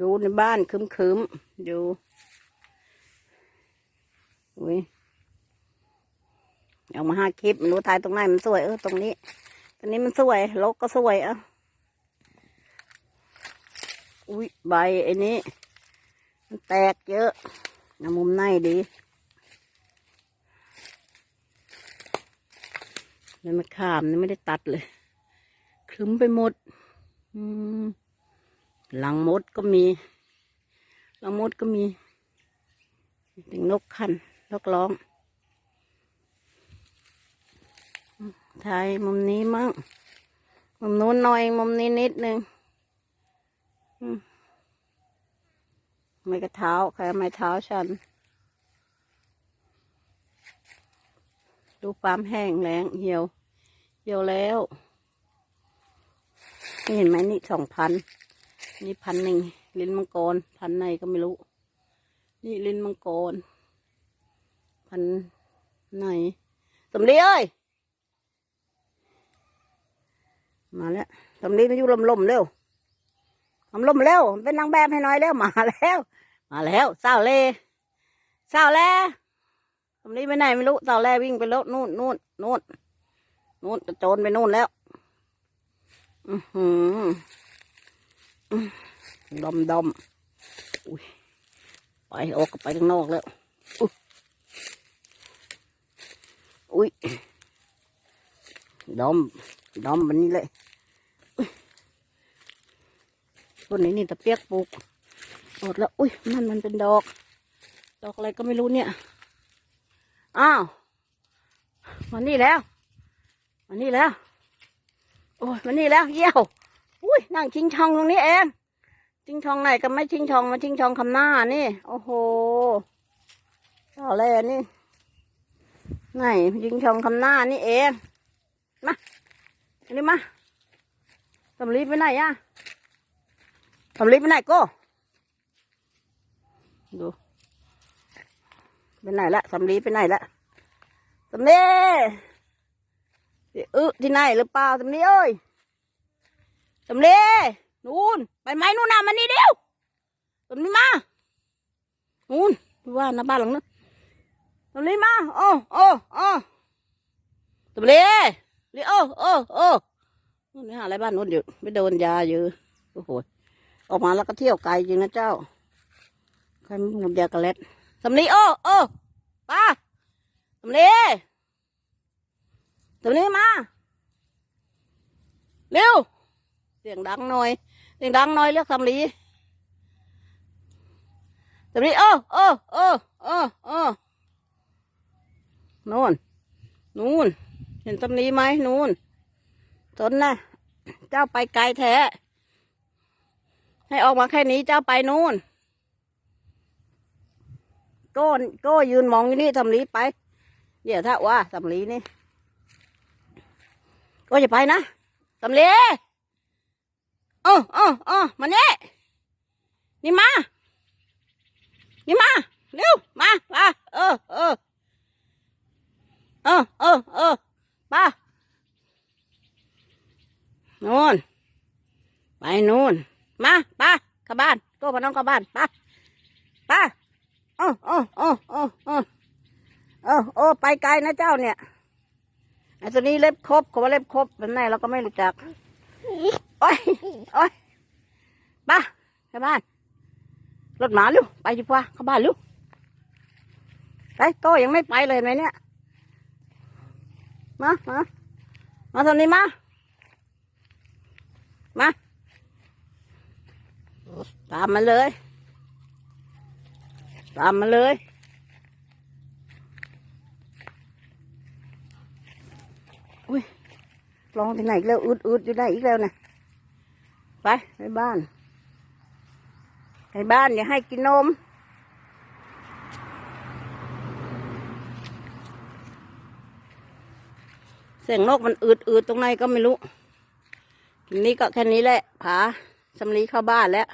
ดูในบ้านคึมๆดูอุ้ยเอามาห้าคลิปไม่รู้ถ่ายตรงไหนมันสวยเออตรงนี้ตรงนี้มันสวยลกก็สวยเอะอุ้ยใบไอ้นี้ มันแตกเยอะนะมุมในดีนี่มะขามนี่ไม่ได้ตัดเลยคลึ้มไปหมด อืม หลังมดก็มี หลังมดก็มีเป็นนกคันนกร้อง ถ่ายมุมนี้มั่ง มุมนู้นหน่อย มุมนี้นิดนึงไม่กระเท้าใครไม่เท้าฉัน ดูความแห้งแล้งเหี่ยว เหี่ยวแล้ว เห็นไหมนี่สองพัน นี่พันหนึ่งลิ้นมังกร พันไหนก็ไม่รู้ นี่ลิ้นมังกร พันไหนสำลีเอ้ย มาแล้วสำลีมาอยู่ลมลมเร็วลมลมเร็ว เป็นนางแบบให้น่อยเร็วมาแล้ว มาแล้วสาวเล่สาวแล่สำลีไปไหนไม่รู้สาวแล่วิ่งไปแล้วนู่นนู่นนู่นนู่นจะโจรไปนู่นแล้ว อือหือ อื้อมดมอุ้ยไปออกไปข้างนอกแล้วอุ้ยดอมดอมแบบนี้เลยต้นนี้นี่ตะเปียกปลูกหมดแล้ว อุ้ยนั่นมันเป็นดอก ดอกอะไรก็ไม่รู้เนี่ย อ้าวมานี่แล้วมานี่แล้ว โอ้ยมานี่แล้วเยี่ยว อุ้ยนั่งชิงชองตรงนี้เองชิงชองไหนก็ไม่ชิงชองมาชิงชองคำหน้านี่ โอ้โหต่อแลนี่ไหนชิงชองคำหน้านี่เองมาอันนี้มาสำลีไปไหนอะสำลีไปไหนโก็ดูไปไหนละสำลีไปไหนละสำลีเออที่ไหนหรือเปล่าสำลีเอ้ย สำลีนู่นไปไหมนู่นน่ะมานี่เดียวสำลีมานู่นดูว่าหน้าบ้านหลังนั้นสำลีมาโอ้โอ้โอ้สำลีลีโอ้โอ้โอ้นู่นนี่หาอะไรบ้านนู่นอยู่ไม่โดนยาอยู่โอ้โหออกมาแล้วก็เที่ยวไกลจริงนะเจ้าใครไม่หมดยากระเล็ดสำลีโอ้โอ้ป้าสำลีตัวนี้มาเร็ว เสียงดังหน่อย เสียงดังหน่อยเรียกสำลีสำลีเออเออเออเออเออนู่นนู่น เห็นสำลีไหมนู่นสนนะเจ้าไปไกลแท้ ให้ออกมาแค่นี้เจ้าไปนู่นโก้โก้ยืนมองอยู่นี่สำลีไป เดี๋ยวถ้าว่าสำลีนี่ ก็อย่าไปนะสำเร็จเออเออเออมาเนี่ยนี่มา นี่มา เร็ว มามาเออเออเออเออเออป้านู่น ไปนู่น มาป้าข้าบ้านก็มาน้องข้าบ้านป้าป้าเออเออเออเออเออเออเออไปไกลนะเจ้าเนี่ยไอ้ตัวนี้เล็บครบเขาว่าเล็บครบเป็นไงเราก็ไม่รู้จัก โอ้ยโอ้ยป้าเข้าบ้าน รถหมาลูกไปดีกว่าเข้าบ้านลูกไปโตยังไม่ไปเลยไหมเนี่ย มามามาตรงนี้มา มา ตามมาเลย ตามมาเลยลองที่ไหนอีกแล้ว อืดอืดอยู่ได้อีกแล้วนะ ไปไปบ้านไปบ้านอย่าให้กินนม เสียงนกมันอืดอืดตรงไหนก็ไม่รู้ทีนี้ก็แค่นี้แหละผาสำลีเข้าบ้านแล้ว